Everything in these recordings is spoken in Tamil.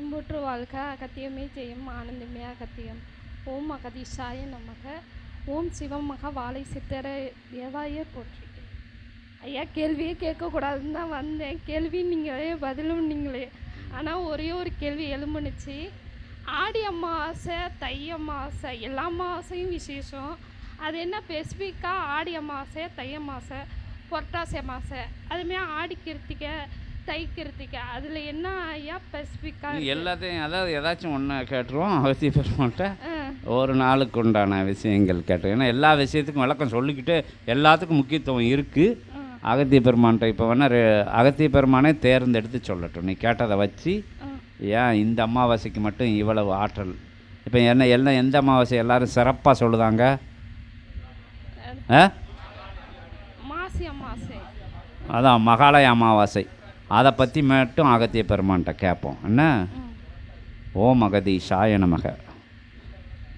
இன்புற்று அகத்தியமே ஜெயம் ஆனந்தமே அகத்தியம். ஓம் அகதீஷாய நமக. ஓம் சிவமக வாழை சித்தர தேவாய போற்றி. ஐயா கேள்வியே கேட்கக்கூடாதுன்னு தான் வந்தேன். கேள்வி நீங்களே பதிலும் நீங்களே. ஆனால் ஒரே ஒரு கேள்வி எழும்புனுச்சு. ஆடி அமாவாசை தை அமாவாசை எல்லா அமாவாசையும் விசேஷம். அது என்ன ஸ்பெசிஃபிக்காக ஆடி அமாவாசை தை அமாவாசை புரட்டாசி அமாவாசை. அதுமாரி ஆடி கிருத்திகை. தை கிருத்திகை அதில் என்ன ஐயா ஸ்பெசிஃபிக்காக எல்லாத்தையும் அதாவது ஏதாச்சும் ஒன்று கேட்டுருவோம் அவசிய பெருமாள்கிட்ட. ஒரு நாளுக்கு உண்டான விஷயங்கள் கேட்டோம் ஏன்னா எல்லா விஷயத்துக்கும் விளக்கம் சொல்லிக்கிட்டு எல்லாத்துக்கும் முக்கியத்துவம் இருக்குது அகத்திய பெருமான்கிட்ட இப்போ வேணால் அகத்திய பெருமானே தேர்ந்தெடுத்து சொல்லட்டும். நீ கேட்டதை வச்சு ஏன் இந்த அமாவாசைக்கு மட்டும் இவ்வளவு ஆற்றல்? இப்போ என்ன எல்லாம் எந்த அமாவாசை எல்லாரும் சிறப்பாக சொல்லுதாங்க? அதான் மகாலய அமாவாசை. அதை பற்றி மட்டும் அகத்திய பெருமான்கிட்ட கேட்போம் என்ன? ஓம் அகதீஷாய நமக.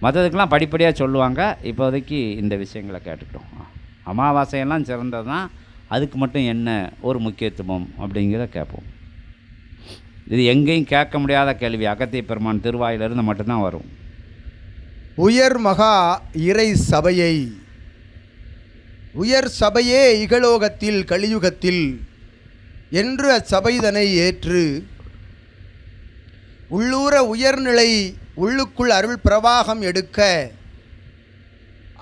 மற்றதுக்கெலாம் படிப்படியாக சொல்லுவாங்க. இப்போதைக்கு இந்த விஷயங்களை கேட்டுக்கிட்டோம். அமாவாசையெல்லாம் சிறந்தது தான் அதுக்கு மட்டும் என்ன ஒரு முக்கியத்துவம் அப்படிங்கிறத கேட்போம் இது எங்கேயும் கேட்க முடியாத கேள்வி. அகத்திய பெருமான் திருவாயிலிருந்து மட்டும்தான் வரும். உயர் மகா இறை சபையை. உயர் சபையே இகலோகத்தில் கலியுகத்தில். என்று அச்சபைதனை ஏற்று உள்ளூர உயர்நிலை உள்ளுக்குள் அருள் பிரவாகம் எடுக்க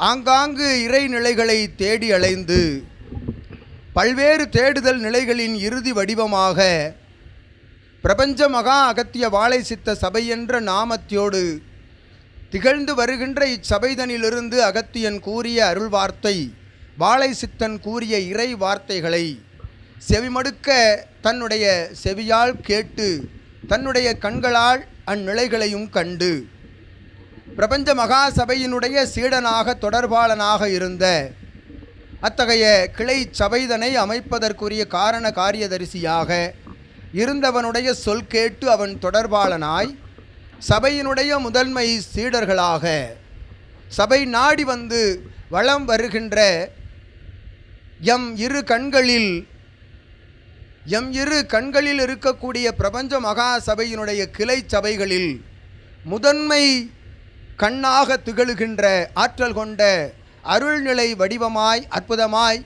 ஆங்காங்கு இறைநிலைகளை தேடி அலைந்து பல்வேறு தேடுதல் நிலைகளின் இறுதி வடிவமாக பிரபஞ்ச மகா அகத்திய வாழை சித்த சபை என்ற நாமத்தியோடு திகழ்ந்து வருகின்ற இச்சபைதனிலிருந்து அகத்தியன் கூறிய அருள் வார்த்தை வாழை சித்தன் கூறிய இறை வார்த்தைகளை செவிமடுக்க தன்னுடைய செவியால் கேட்டு தன்னுடைய கண்களால் அந்நிலைகளையும் கண்டு. பிரபஞ்ச மகா சபையினுடைய சீடனாக தொடர்பாளனாக இருந்த அத்தகைய கிளை சபைதனை அமைப்பதற்குரிய காரண காரியதரிசியாக இருந்தவனுடைய சொல் கேட்டு அவன் தொடர்பாளனாய் சபையினுடைய முதன்மை சீடர்களாக சபை நாடி வந்து வளம் வருகின்ற எம் இரு கண்களில் எம் இரு கண்களில் இருக்கக்கூடிய பிரபஞ்ச மகா சபையினுடைய கிளை சபைகளில் முதன்மை கண்ணாக திகழுகின்ற ஆற்றல் கொண்ட அருள்நிலை வடிவமாய் அற்புதமாய்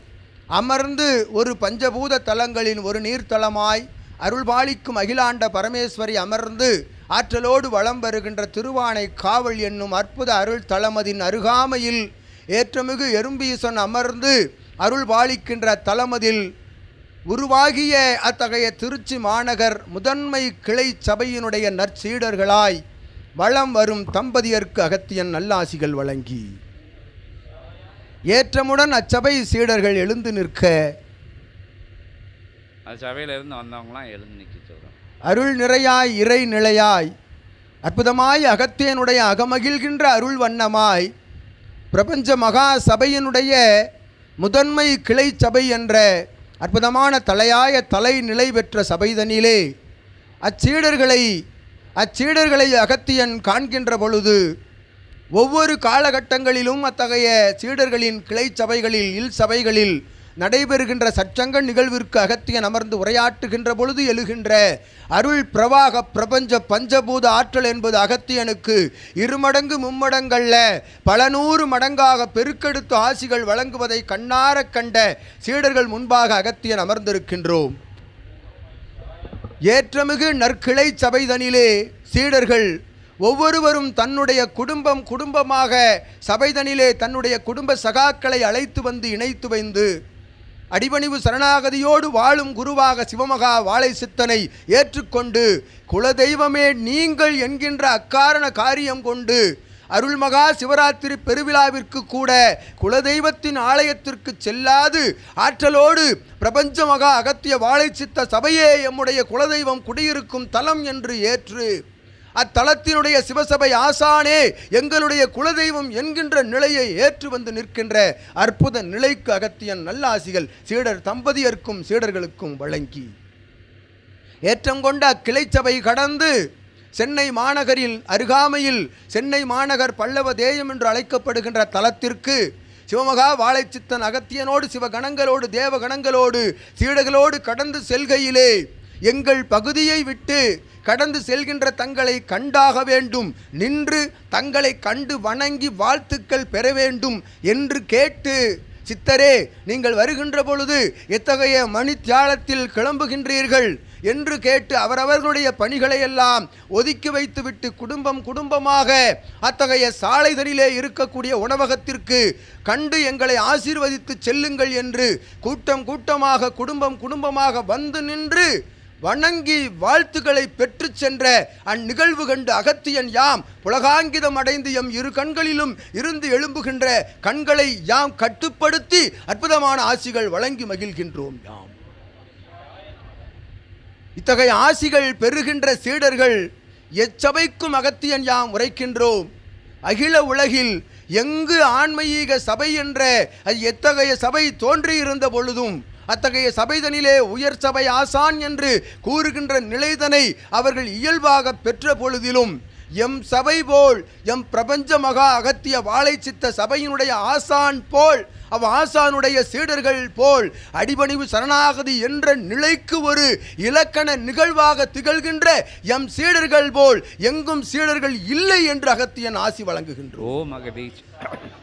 அமர்ந்து ஒரு பஞ்சபூத தலங்களின் ஒரு நீர்த்தலமாய் அருள்பாலிக்கும் அகிலாண்ட பரமேஸ்வரி அமர்ந்து ஆற்றலோடு வளம் வருகின்ற திருவானை காவல் என்னும் அற்புத அருள் தலமதின் அருகாமையில் ஏற்றமிகு எறும்பீசன் அமர்ந்து அருள் பாலிக்கின்ற தலமதில் உருவாகிய அத்தகைய திருச்சி மாநகர் முதன்மை கிளை சபையினுடைய நற்சீடர்களாய் வளம் வரும் தம்பதியர்க்கு அகத்தியன் நல்லாசிகள் வழங்கி. ஏற்றமுடன் அச்சபை சீடர்கள் எழுந்து நிற்க. சபையிலேருந்து வந்தவங்களாம் எழுந்து நிற்க அருள் நிறையாய் இறை நிலையாய் அற்புதமாய் அகத்தியனுடைய அகமகிழ்கின்ற அருள் வண்ணமாய் பிரபஞ்ச மகா சபையினுடைய முதன்மை கிளை சபை என்ற அற்புதமான தலையாய தலை நிலை பெற்ற சபைதனிலே அச்சீடர்களை அச்சீடர்களை அகத்தியன் காண்கின்ற பொழுது ஒவ்வொரு காலகட்டங்களிலும் அத்தகைய சீடர்களின் கிளை சபைகளில் இல் சபைகளில் நடைபெறுகின்ற சச்சங்க நிகழ்விற்கு அகத்தியன் அமர்ந்து உரையாற்றுகின்ற பொழுது எழுகின்ற அருள் பிரவாக பிரபஞ்ச பஞ்சபூத ஆற்றல் என்பது அகத்தியனுக்கு இருமடங்கு மும்மடங்கள்ல பல நூறு மடங்காக பெருக்கெடுத்து ஆசிகள் வழங்குவதை கண்ணாரக் கண்ட சீடர்கள் முன்பாக அகத்தியன் அமர்ந்திருக்கின்றோம். ஏற்றமிகு நற்கிளை சபைதனிலே சீடர்கள் ஒவ்வொருவரும் தன்னுடைய குடும்பம் குடும்பமாக சபைதனிலே தன்னுடைய குடும்ப சகாக்களை அழைத்து வந்து இணைத்து வைந்து அடிபணிவு சரணாகதியோடு வாழும் குருவாக சிவமகா வாழை சித்தனை ஏற்றுக்கொண்டு குலதெய்வமே நீங்கள் என்கின்ற அக்காரண காரியம் கொண்டு அருள்மகா சிவராத்திரி பெருவிழாவிற்கு கூட குலதெய்வத்தின் ஆலயத்திற்கு செல்லாது ஆற்றலோடு பிரபஞ்ச மகா அகத்திய வாழை சித்த சபையே எம்முடைய குலதெய்வம் குடியிருக்கும் தலம் என்று ஏற்று. அத்தலத்தினுடைய சிவசபை ஆசானே எங்களுடைய குலதெய்வம் என்கின்ற நிலையை ஏற்று வந்து நிற்கின்ற அற்புத நிலைக்கு அகத்தியன் நல்லாசிகள் சீடர் தம்பதியர்க்கும் சீடர்களுக்கும் வழங்கி. ஏற்றம் கொண்ட அக்கிளை சபை கடந்து சென்னை மாநகரில் அருகாமையில் சென்னை மாநகர் பல்லவ தேயம் என்று அழைக்கப்படுகின்ற தலத்திற்கு சிவமகா வாழைச்சித்தன் அகத்தியனோடு சிவகணங்களோடு தேவகணங்களோடு சீடர்களோடு கடந்து செல்கையிலே எங்கள் பகுதியை விட்டு கடந்து செல்கின்ற தங்களை கண்டாக வேண்டும். நின்று தங்களை கண்டு வணங்கி வாழ்த்துக்கள் பெற வேண்டும் என்று கேட்டு சித்தரே நீங்கள் வருகின்ற பொழுது எத்தகைய மணித்தியாலத்தில் கிளம்புகின்றீர்கள்? என்று கேட்டு அவரவர்களுடைய பணிகளை எல்லாம் ஒதுக்கி வைத்துவிட்டு குடும்பம் குடும்பமாக அத்தகைய சாலைகளிலே இருக்கக்கூடிய உணவகத்திற்கு கண்டு எங்களை ஆசீர்வதித்து செல்லுங்கள் என்று கூட்டம் கூட்டமாக குடும்பம் குடும்பமாக வந்து நின்று வணங்கி வாழ்த்துக்களை பெற்று சென்ற அந்நிகழ்வு கண்டு அகத்தியன் யாம் புலகாங்கிதம் அடைந்து எம் இரு கண்களிலும் இருந்து எழும்புகின்ற கண்களை யாம் கட்டுப்படுத்தி அற்புதமான ஆசிகள் வழங்கி மகிழ்கின்றோம் யாம். இத்தகைய ஆசிகள் பெறுகின்ற சீடர்கள் எச்சபைக்கும் அகத்தியன் யாம் உரைக்கின்றோம். அகில உலகில் எங்கு ஆன்மீக சபை என்ற அது எத்தகைய சபை தோன்றியிருந்த பொழுதும் அத்தகைய சபைதனிலே உயர் சபை ஆசான் என்று கூறுகின்ற நிலைதனை அவர்கள் இயல்பாக பெற்ற பொழுதிலும் எம் சபை போல் எம் பிரபஞ்ச மகா அகத்திய வாழை சித்த சபையினுடைய ஆசான் போல் அவ் ஆசானுடைய சீடர்கள் போல் அடிபணிவு சரணாகதி என்ற நிலைக்கு ஒரு இலக்கண நிகழ்வாக திகழ்கின்ற எம் சீடர்கள் போல் எங்கும் சீடர்கள் இல்லை என்று அகத்தியன் ஆசி வழங்குகின்றோம்.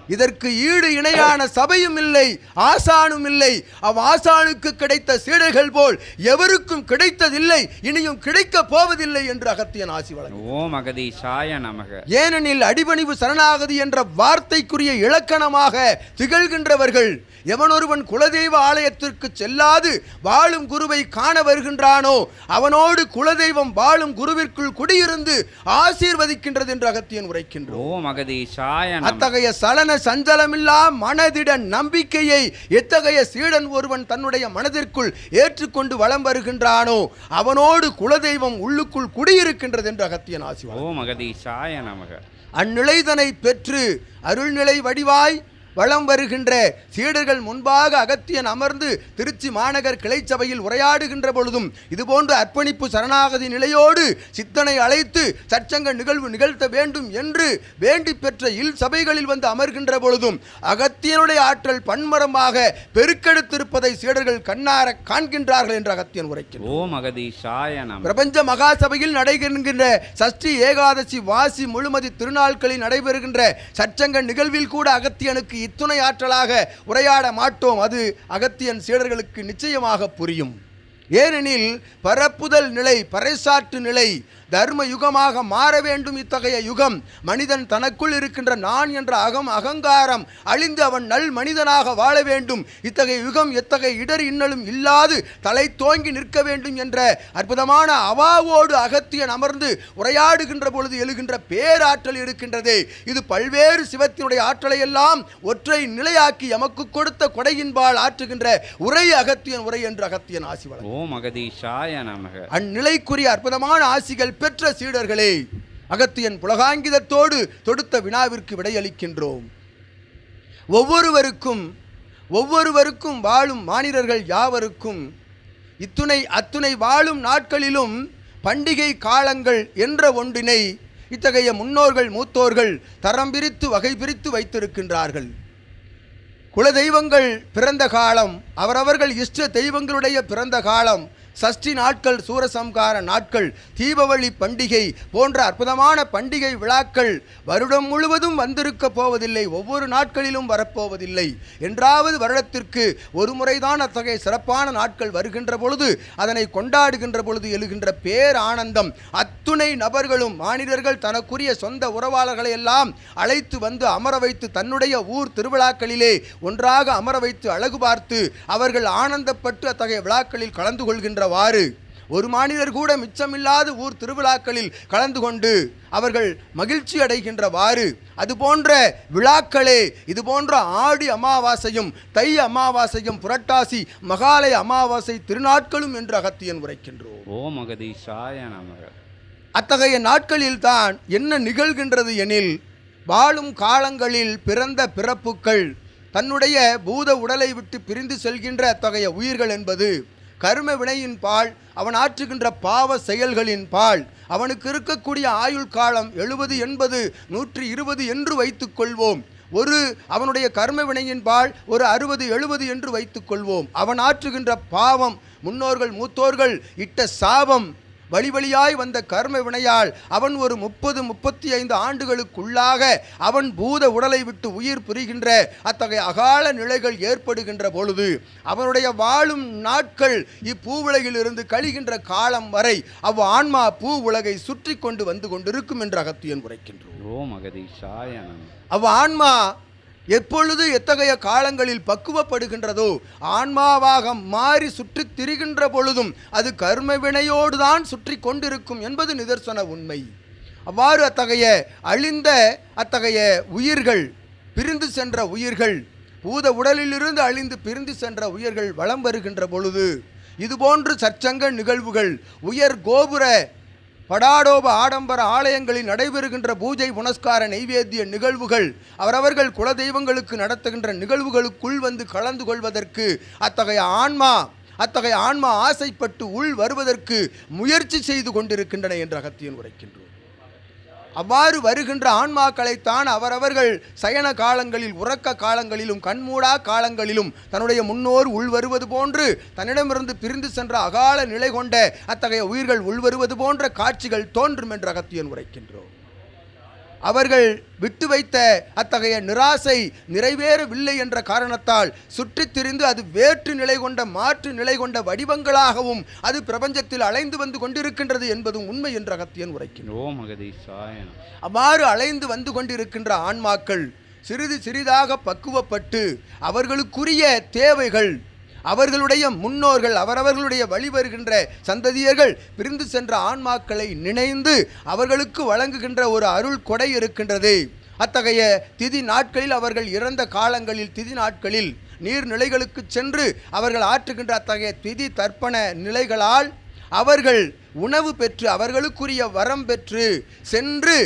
இதற்கு ஈடு இணையான சபையும் இல்லை ஆசானும் இல்லை. அவ் ஆசானுக்கு கிடைத்த சீடர்கள் போல் எவருக்கும் கிடைத்ததில்லை இனியும் கிடைக்கப் போவதில்லை என்று அகத்தியன் ஆசி வழங்கும் ஓ மகதீஷாய நமக. ஏனெனில் அடிபணிவு சரணாகதி என்ற வார்த்தைக்குரிய இலக்கணமாக திகழ்கின்றவர்கள் எவனொருவன் குலதெய்வ ஆலயத்திற்கு செல்லாது வாழும் குருவை காண வருகின்றானோ அவனோடு குலதெய்வம் வாழும் குருவிற்குள் குடியிருந்து ஆசீர்வதிக்கின்றது என்று அகத்தியன் உரைக்கின்றோம் அத்தகைய சலன சஞ்சலமில்லா மனதிட நம்பிக்கையை எத்தகைய சீடன் ஒருவன் தன்னுடைய மனதிற்குள் ஏற்றுக்கொண்டு வலம் வருகின்றானோ அவனோடு குலதெய்வம் உள்ளுக்குள் குடியிருக்கின்றது என்று அகத்தியன் ஆசி ஓ மகதீஷாய நமக. அந்நிலைதனை பெற்று அருள்நிலை வடிவாய் வலம் வருகின்ற சீடர்கள் முன்பாக அகத்தியன் அமர்ந்து திருச்சி மாநகர் கிளைச்சபையில் உரையாடுகின்ற பொழுதும் இதுபோன்ற அர்ப்பணிப்பு சரணாகதி நிலையோடு சித்தனை அழைத்து சற்சங்க நிகழ்வு நிகழ்த்த வேண்டும் என்று வேண்டி பெற்ற இல் சபைகளில் வந்து அமர்கின்ற பொழுதும் அகத்தியனுடைய ஆற்றல் பன்மரமாக பெருக்கெடுத்திருப்பதை சீடர்கள் கண்ணார காண்கின்றார்கள் என்று அகத்தியன் உரைக்கிறார் ஓ மகதீஷாய நமக பிரபஞ்ச மகாசபையில் நடைபெறுகின்ற சஷ்டி ஏகாதசி வாசி முழுமதி திருநாட்களில் நடைபெறுகின்ற சச்சங்க நிகழ்வில் கூட அகத்தியனுக்கு இத்துணை ஆற்றலாக உரையாட மாட்டோம். அது அகத்தியன் சீடர்களுக்கு நிச்சயமாக புரியும். ஏனெனில் பரப்புதல் நிலை பறைசாற்று நிலை தர்ம யுகமாக மாற வேண்டும் இத்தகைய யுகம். மனிதன் தனக்குள் இருக்கின்ற நான் என்ற அகம் அகங்காரம் அழிந்து அவன் நல் மனிதனாக வாழ வேண்டும். இத்தகைய யுகம் எத்தகைய இடர் இன்னலும் இல்லாது தலை தோங்கி நிற்க வேண்டும் என்ற அற்புதமான அவாவோடு அகத்தியன் அமர்ந்து உரையாடுகின்ற பொழுது எழுகின்ற பேராற்றல் இருக்கின்றதே. இது பல்வேறு சிவத்தினுடைய ஆற்றலை எல்லாம் ஒற்றை நிலையாக்கி எமக்கு கொடுத்த கொடையின்பால் ஆற்றுகின்ற உரை அகத்தியன் உரை என்று அகத்தியன் ஆசி வழங்கும். ஓ மகதீஷாய நமக. அந்நிலைக்குரிய அற்புதமான ஆசிகள் பெற்ற சீடர்களே அகத்தியன் புலகாங்கிதத்தோடு தொடுத்த வினாவிற்கு விடையளிக்கின்றோம். ஒவ்வொருவருக்கும் ஒவ்வொருவருக்கும் வாழும் மாநிலர்கள் யாவருக்கும் இத்துணை அத்துணை வாழும் நாட்களிலும் பண்டிகை காலங்கள் என்ற ஒன்றினை இத்தகைய முன்னோர்கள் மூத்தோர்கள் தரம் பிரித்து வகை பிரித்து வைத்திருக்கின்றார்கள். குலதெய்வங்கள் பிறந்த காலம் அவரவர்கள் இஷ்ட தெய்வங்களுடைய பிறந்த காலம் சஷ்டி நாட்கள் சூரசம்கார நாட்கள் தீபாவளி பண்டிகை போன்ற அற்புதமான பண்டிகை விழாக்கள் வருடம் முழுவதும் வந்திருக்க போவதில்லை. ஒவ்வொரு நாட்களிலும் வரப்போவதில்லை. என்றாவது வருடத்திற்கு ஒரு முறைதான் அத்தகைய சிறப்பான நாட்கள் வருகின்ற பொழுது அதனை கொண்டாடுகின்ற பொழுது எழுகின்ற பேர் ஆனந்தம் அத்துணை நபர்களும் மானிடர்கள் தனக்குரிய சொந்த உறவாளர்களை எல்லாம் அழைத்து வந்து அமர வைத்து தன்னுடைய ஊர் திருவிழாக்களிலே ஒன்றாக அமர வைத்து அழகு பார்த்து அவர்கள் ஆனந்தப்பட்டு அத்தகைய விழாக்களில் கலந்து கொள்கின்ற கொள்கின்றவாறு ஒரு மாநிலர் கூட மிச்சமில்லாத ஊர் திருவிழாக்களில் கலந்து கொண்டு அவர்கள் மகிழ்ச்சி அடைகின்றவாறு. அது போன்ற விழாக்களே இது போன்ற ஆடி அமாவாசையும் தை அமாவாசையும் புரட்டாசி மகாலய அமாவாசை திருநாட்களும் என்று அகத்தியன் உரைக்கின்றோம். ஓ மகதீஷாய நமக. அத்தகைய நாட்களில்தான் என்ன நிகழ்கின்றது எனில் வாழும் காலங்களில் பிறந்த பிறப்புக்கள் தன்னுடைய பூத உடலை விட்டு பிரிந்து செல்கின்ற அத்தகைய உயிர்கள் என்பது கர்ம வினையின் பால் அவன் ஆற்றுகின்ற பாவ செயல்களின் பால். அவனுக்கு இருக்கக்கூடிய ஆயுள் காலம் எழுபது எண்பது நூற்றி இருபது என்று வைத்துக்கொள்வோம். ஒரு அவனுடைய கர்ம வினையின் பால் ஒரு அறுபது எழுபது என்று வைத்துக்கொள்வோம். அவன் ஆற்றுகின்ற பாவம் முன்னோர்கள் மூத்தோர்கள் இட்ட சாபம் வழி வழியாய் வந்த கர்ம வினையால் அவன் ஒரு முப்பது முப்பத்தி ஐந்து ஆண்டுகளுக்குள்ளாக அவன் பூத உடலை விட்டு உயிர் புரிகின்ற அத்தகைய அகால நிலைகள் ஏற்படுகின்ற பொழுது அவனுடைய வாழும் நாட்கள் இப்பூவுலகில் இருந்து கழிகின்ற காலம் வரை அவ் ஆன்மா பூ உலகை சுற்றி கொண்டு வந்து கொண்டிருக்கும் என்று அகத்தியன் உரைக்கின்றோம் அவ் ஆன்மா எப்பொழுது எத்தகைய காலங்களில் பக்குவப்படுகின்றதோ ஆன்மாவாக மாறி சுற்றி திரிகின்ற பொழுதும் அது கர்ம வினையோடு தான் சுற்றி கொண்டிருக்கும் என்பது நிதர்சன உண்மை. அவ்வாறு அத்தகைய அழிந்த அத்தகைய உயிர்கள் பிரிந்து சென்ற உயிர்கள் பூத உடலிலிருந்து அழிந்து பிரிந்து சென்ற உயிர்கள் வலம் வருகின்ற பொழுது இதுபோன்று சற்சங்க நிகழ்வுகள் உயர் கோபுர படாடோப ஆடம்பர ஆலயங்களில் நடைபெறுகின்ற பூஜை புனஸ்கார நைவேத்திய நிகழ்வுகள் அவரவர்கள் குலதெய்வங்களுக்கு நடத்துகின்ற நிகழ்வுகளுக்குள் வந்து கலந்து கொள்வதற்கு அத்தகைய ஆன்மா அத்தகைய ஆன்மா ஆசைப்பட்டு உள் வருவதற்கு முயற்சி செய்து கொண்டிருக்கின்றன என்று அகத்தியன் உரைக்கின்றோம். அவ்வாறு வருகின்ற ஆன்மாக்களைத்தான் அவரவர்கள் சயன காலங்களில் உறக்க காலங்களிலும் கண்மூடா காலங்களிலும் தன்னுடைய முன்னோர் உள்வருவது போன்று தன்னிடமிருந்து பிரிந்து சென்ற அகால நிலை கொண்ட அத்தகைய உயிர்கள் உள்வருவது போன்ற காட்சிகள் தோன்றும் என்று அகத்தியன் உரைக்கின்றோம். அவர்கள் விட்டு வைத்த அத்தகைய நிராசை நிறைவேறவில்லை என்ற காரணத்தால் சுற்றித் திரிந்து அது வேற்று நிலை கொண்ட மாற்று நிலை கொண்ட வடிவங்களாகவும் அது பிரபஞ்சத்தில் அலைந்து வந்து கொண்டிருக்கின்றது என்பதும் உண்மை என்று அகத்தியன் உரைக்கின்றோம் அவ்வாறு அலைந்து வந்து கொண்டிருக்கின்ற ஆன்மாக்கள் சிறிது சிறிதாக பக்குவப்பட்டு அவர்களுக்குரிய தேவைகள் அவர்களுடைய முன்னோர்கள் அவரவர்களுடைய வழி வருகின்ற சந்ததியர்கள் பிரிந்து சென்ற ஆன்மாக்களை நினைந்து அவர்களுக்கு வழங்குகின்ற ஒரு அருள் கொடை இருக்கின்றது. அத்தகைய திதி நாட்களில் அவர்கள் இறந்த காலங்களில் திதி நாட்களில் நீர்நிலைகளுக்கு சென்று அவர்கள் ஆற்றுகின்ற அத்தகைய திதி தர்ப்பண நிலைகளால் அவர்கள் உணவு பெற்று அவர்களுக்குரிய வரம் பெற்று சென்று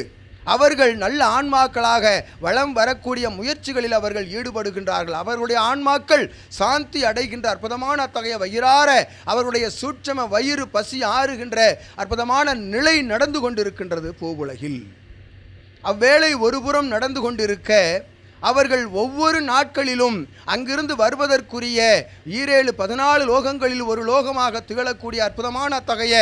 அவர்கள் நல்ல ஆன்மாக்களாக வளம் வரக்கூடிய முயற்சிகளில் அவர்கள் ஈடுபடுகின்றார்கள். அவர்களுடைய ஆன்மாக்கள் சாந்தி அடைகின்ற அற்புதமான அத்தகைய வயிறார அவருடைய சூட்சம வயிறு பசி ஆறுகின்ற அற்புதமான நிலை நடந்து கொண்டிருக்கின்றது பூவுலகில். அவ்வேளை ஒருபுறம் நடந்து கொண்டிருக்க அவர்கள் ஒவ்வொரு நாட்களிலும் அங்கிருந்து வருவதற்குரிய ஈரேழு பதினாலு லோகங்களில் ஒரு லோகமாக திகழக்கூடிய அற்புதமான அத்தகைய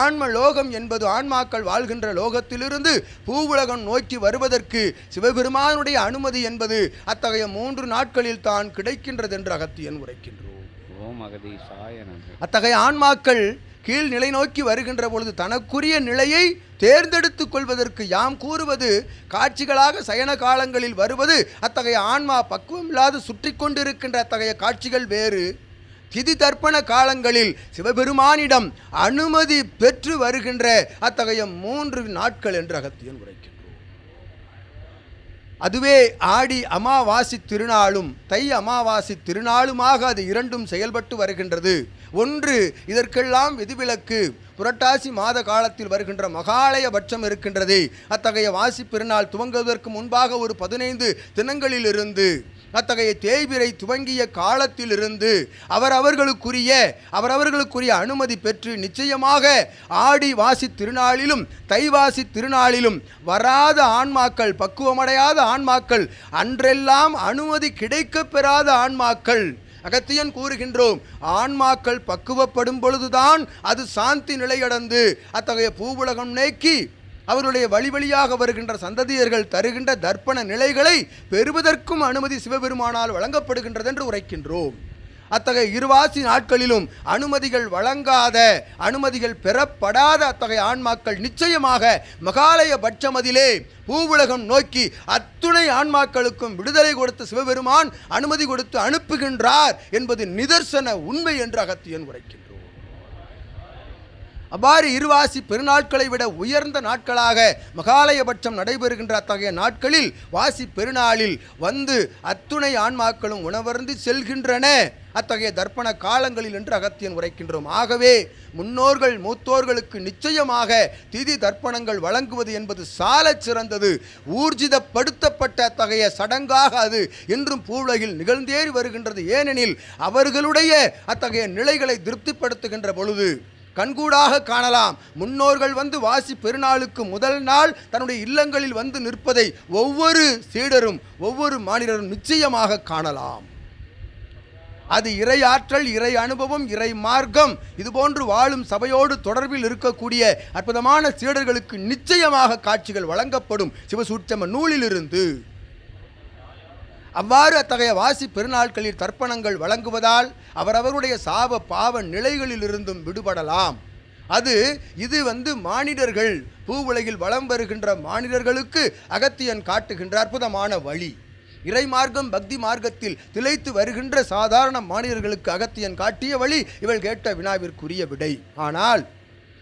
ஆன்ம லோகம் என்பது ஆன்மாக்கள் வாழ்கின்ற லோகத்திலிருந்து பூவுலகம் நோக்கி வருவதற்கு சிவபெருமானுடைய அனுமதி என்பது அத்தகைய மூன்று நாட்களில் தான் கிடைக்கின்றது என்று அகத்தியன் உரைக்கின்றோம். அத்தகைய ஆன்மாக்கள் கீழ் நிலை நோக்கி வருகின்ற பொழுது தனக்குரிய நிலையை தேர்ந்தெடுத்து கொள்வதற்கு யாம் கூறுவது காட்சிகளாக சயன காலங்களில் வருவது அத்தகைய ஆன்மா பக்குவம் இல்லாது சுற்றி கொண்டிருக்கின்ற அத்தகைய காட்சிகள் வேறு. திதி தர்ப்பண காலங்களில் சிவபெருமானிடம் அனுமதி பெற்று வருகின்ற அத்தகைய மூன்று நாட்கள் என்று அகத்தியன் உரைக்கின்றோம். அதுவே ஆடி அமாவாசி திருநாளும் தை அமாவாசி திருநாளுமாக அது இரண்டும் செயல்பட்டு வருகின்றது. ஒன்று இதற்கெல்லாம் விதிவிலக்கு. புரட்டாசி மாத காலத்தில் வருகின்ற மகாலய பட்சம் இருக்கின்றதே. அத்தகைய வாசி பெருநாள் துவங்குவதற்கு முன்பாக ஒரு பதினைந்து தினங்களிலிருந்து அத்தகைய தேய்பிரை துவங்கிய காலத்திலிருந்து அவரவர்களுக்குரிய அவரவர்களுக்குரிய அனுமதி பெற்று நிச்சயமாக ஆடி வாசி திருநாளிலும் தைவாசி திருநாளிலும் வராத ஆன்மாக்கள் பக்குவமடையாத ஆன்மாக்கள் அன்றெல்லாம் அனுமதி கிடைக்கப் பெறாத ஆன்மாக்கள். அகத்தியன் கூறுகின்றோம் ஆன்மாக்கள் பக்குவப்படும் பொழுதுதான் அது சாந்தி நிலையடைந்து அத்தகைய பூவுலகம் நேக்கி அவருடைய வழி வழியாக வருகின்ற சந்ததியர்கள் தருகின்ற தர்ப்பண நிலைகளை பெறுவதற்கும் அனுமதி சிவபெருமானால் வழங்கப்படுகின்றது என்று உரைக்கின்றோம். அத்தகைய இருவாசி நாட்களிலும் அனுமதிகள் வழங்காத அனுமதிகள் பெறப்படாத அத்தகைய ஆன்மாக்கள் நிச்சயமாக மகாலய பட்சமதிலே பூவுலகம் நோக்கி அத்துணை ஆன்மாக்களுக்கும் விடுதலை கொடுத்த சிவபெருமான் அனுமதி கொடுத்து அனுப்புகின்றார் என்பது நிதர்சன உண்மை என்று அகத்தியன் உரைக்கின்றோம் அவ்வாறு இருவாசி பெருநாட்களை விட உயர்ந்த நாட்களாக மகாலயபட்சம் நடைபெறுகின்ற அத்தகைய நாட்களில் வாசி பெருநாளில் வந்து அத்துணை ஆன்மாக்களும் உணவருந்து செல்கின்றன. அத்தகைய தர்ப்பண காலங்களில் என்று அகத்தியன் உரைக்கின்றோம். ஆகவே முன்னோர்கள் மூத்தோர்களுக்கு நிச்சயமாக திதி தர்ப்பணங்கள் வழங்குவது என்பது சால சிறந்தது. ஊர்ஜிதப்படுத்தப்பட்ட அத்தகைய சடங்காக அது இன்றும் பூவுலகில் நிகழ்ந்தேறி வருகின்றது. ஏனெனில் அவர்களுடைய அத்தகைய நிலைகளை திருப்திப்படுத்துகின்ற பொழுது கண்கூடாக காணலாம். முன்னோர்கள் வந்து வாசி பெருநாளுக்கு முதல் நாள் தன்னுடைய இல்லங்களில் வந்து நிற்பதை ஒவ்வொரு சீடரும் ஒவ்வொரு மாநிலரும் நிச்சயமாக காணலாம். அது இறை ஆற்றல் இறை அனுபவம் இறை மார்க்கம் இதுபோன்று வாழும் சபையோடு தொடர்பில் இருக்கக்கூடிய அற்புதமான சீடர்களுக்கு நிச்சயமாக காட்சிகள் வழங்கப்படும். சிவசூட்சம நூலிலிருந்து அவ்வாறு அத்தகைய வாசி பெருநாட்களில் தர்ப்பணங்கள் வழங்குவதால் அவரவருடைய சாப பாவ நிலைகளிலிருந்தும் விடுபடலாம். அது இது வந்து மானிடர்கள் பூவுலகில் வலம் வருகின்ற மானிடர்களுக்கு அகத்தியன் காட்டுகின்ற அற்புதமான வழி. இறை மார்க்கம் பக்தி மார்க்கத்தில் திளைத்து வருகின்ற சாதாரண மானிடர்களுக்கு அகத்தியன் காட்டிய வழி இவள் கேட்ட வினாவிற்குரிய விடை. ஆனால்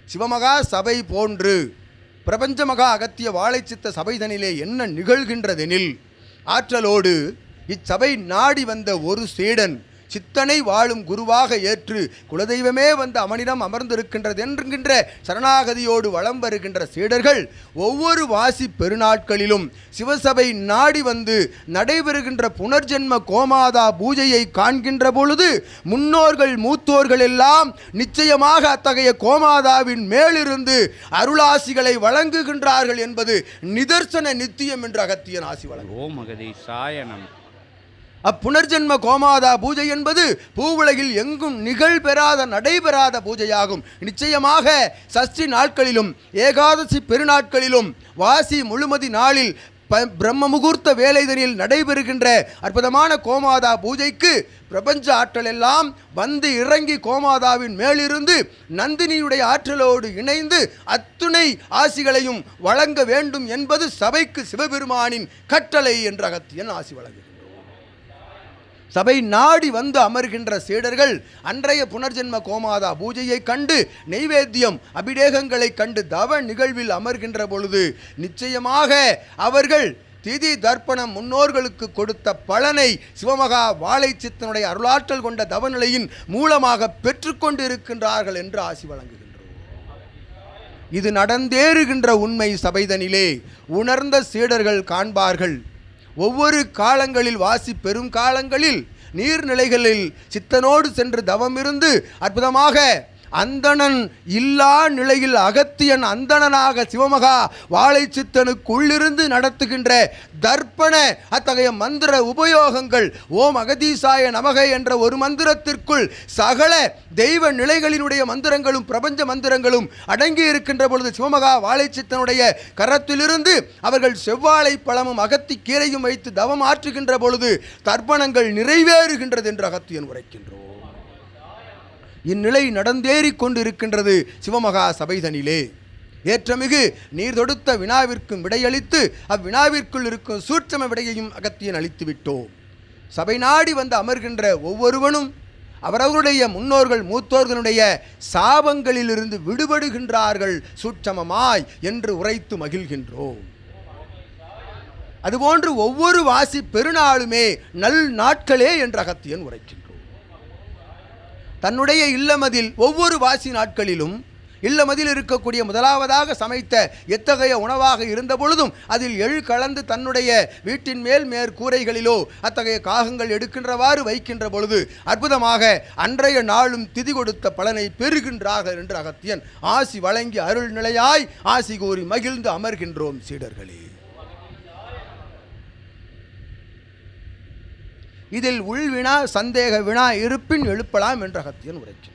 சிவமகா சபை போன்று பிரபஞ்சமகா அகத்திய வாழைச்சித்த சபைதனிலே என்ன நிகழ்கின்றதெனில் ஆற்றலோடு இச்சபை நாடி வந்த ஒரு சீடன் சித்தனை வாழும் குருவாக ஏற்று குலதெய்வமே வந்து அவனிடம் அமர்ந்திருக்கின்றது என்கின்ற சரணாகதியோடு வலம் வருகின்ற சீடர்கள் ஒவ்வொரு வாசி பெருநாட்களிலும் சிவசபை நாடி வந்து நடைபெறுகின்ற புனர்ஜென்ம கோமாதா பூஜையை காண்கின்ற பொழுது முன்னோர்கள் மூத்தோர்கள் எல்லாம் நிச்சயமாக அத்தகைய கோமாதாவின் மேலிருந்து அருளாசிகளை வழங்குகின்றார்கள் என்பது நிதர்சன நித்தியம் என்று அகத்தியன் ஆசி வழங்கும். ஓம் அகதீஷாய அப்புனர்ஜென்ம கோமாதா பூஜை என்பது பூவுலகில் எங்கும் நிகழ்பெறாத நடைபெறாத பூஜையாகும். நிச்சயமாக சஷ்டி நாட்களிலும் ஏகாதசி பெருநாட்களிலும் வாசி முழுமதி நாளில் ப- பிரம்ம முகூர்த்த வேலைதனில் நடைபெறுகின்ற அற்புதமான கோமாதா பூஜைக்கு பிரபஞ்ச ஆற்றல் எல்லாம் வந்து இறங்கி கோமாதாவின் மேலிருந்து நந்தினியுடைய ஆற்றலோடு இணைந்து அத்துணை ஆசிகளையும் வழங்க வேண்டும் என்பது சபைக்கு சிவபெருமானின் கட்டளை என்ற அகத்தியன் ஆசி வழங்குகிறது. சபை நாடி வந்து அமர்கின்ற சீடர்கள் அன்றைய புனர்ஜென்ம கோமாதா பூஜையை கண்டு நெய்வேத்தியம் அபிடேகங்களை கண்டு தவ நிகழ்வில் அமர்கின்ற பொழுது நிச்சயமாக அவர்கள் திதி தர்ப்பணம் முன்னோர்களுக்கு கொடுத்த பலனை சிவமகா வாழைச்சித்தனுடைய அருளாற்றல் கொண்ட தவநிலையின் மூலமாக பெற்றுக்கொண்டு இருக்கின்றார்கள் என்று ஆசி வழங்குகின்றோம். இது நடந்தேறுகின்ற உண்மை சபைதனிலே உணர்ந்த சீடர்கள் காண்பார்கள். ஒவ்வொரு காலங்களில் வாசி பெரும் காலங்களில் நீர்நிலைகளில் சித்தனோடு சென்று தவமிருந்து அற்புதமாக அந்தணன் இல்லா நிலையில் அகத்தியன் அந்தணனாக சிவமகா வாழை சித்தனுக்குள்ளிருந்து நடத்துகின்ற தர்ப்பண அத்தகைய மந்திர உபயோகங்கள் ஓம் அகதீசாய நமக என்ற ஒரு மந்திரத்திற்குள் சகல தெய்வ நிலைகளினுடைய மந்திரங்களும் பிரபஞ்ச மந்திரங்களும் அடங்கி இருக்கின்ற பொழுது சிவமகா வாழைச்சித்தனுடைய கரத்திலிருந்து அவர்கள் செவ்வாழை பழமும் அகத்தி கீரையும் வைத்து தவம் ஆற்றுகின்ற பொழுது தர்ப்பணங்கள் நிறைவேறுகின்றது என்று அகத்தியன் உரைக்கின்றோம். இந்நிலை நடந்தேறிக் கொண்டிருக்கின்றது சிவமகா சபைதனிலே ஏற்றமிகு நீர் தொடுத்த வினாவிற்கும் விடையளித்து அவ்வினாவிற்குள் இருக்கும் சூட்சம விடையையும் அகத்தியன் அளித்துவிட்டோம். சபை நாடி வந்து அமர்கின்ற ஒவ்வொருவனும் அவரவருடைய முன்னோர்கள் மூத்தோர்களுடைய சாபங்களிலிருந்து விடுபடுகின்றார்கள் சூட்சமமாய் என்று உரைத்து மகிழ்கின்றோம். அதுபோன்று ஒவ்வொரு வாசி பெருநாளுமே நல் நாட்களே என்று அகத்தியன் உரைக்கின்றோம் தன்னுடைய இல்லமதில் ஒவ்வொரு வாசி நாட்களிலும் இல்லமதில் இருக்கக்கூடிய முதலாவதாக சமைத்த எத்தகைய உணவாக இருந்த பொழுதும் அதில் எழு கலந்து தன்னுடைய வீட்டின் மேல் மேற்கூரைகளிலோ அத்தகைய காகங்கள் எடுக்கின்றவாறு வைக்கின்ற பொழுது அற்புதமாக அன்றைய நாளும் திதி கொடுத்த பலனை பெறுகின்றார்கள் என்று அகத்தியன் ஆசி வழங்கி அருள் நிலையாய் ஆசி கூறி மகிழ்ந்து அமர்கின்றோம் சீடர்களே. இதில் உள்வினா சந்தேக வினா இருப்பின் எழுப்பலாம் என்ற அகத்தியன் உரைக்கின்றார்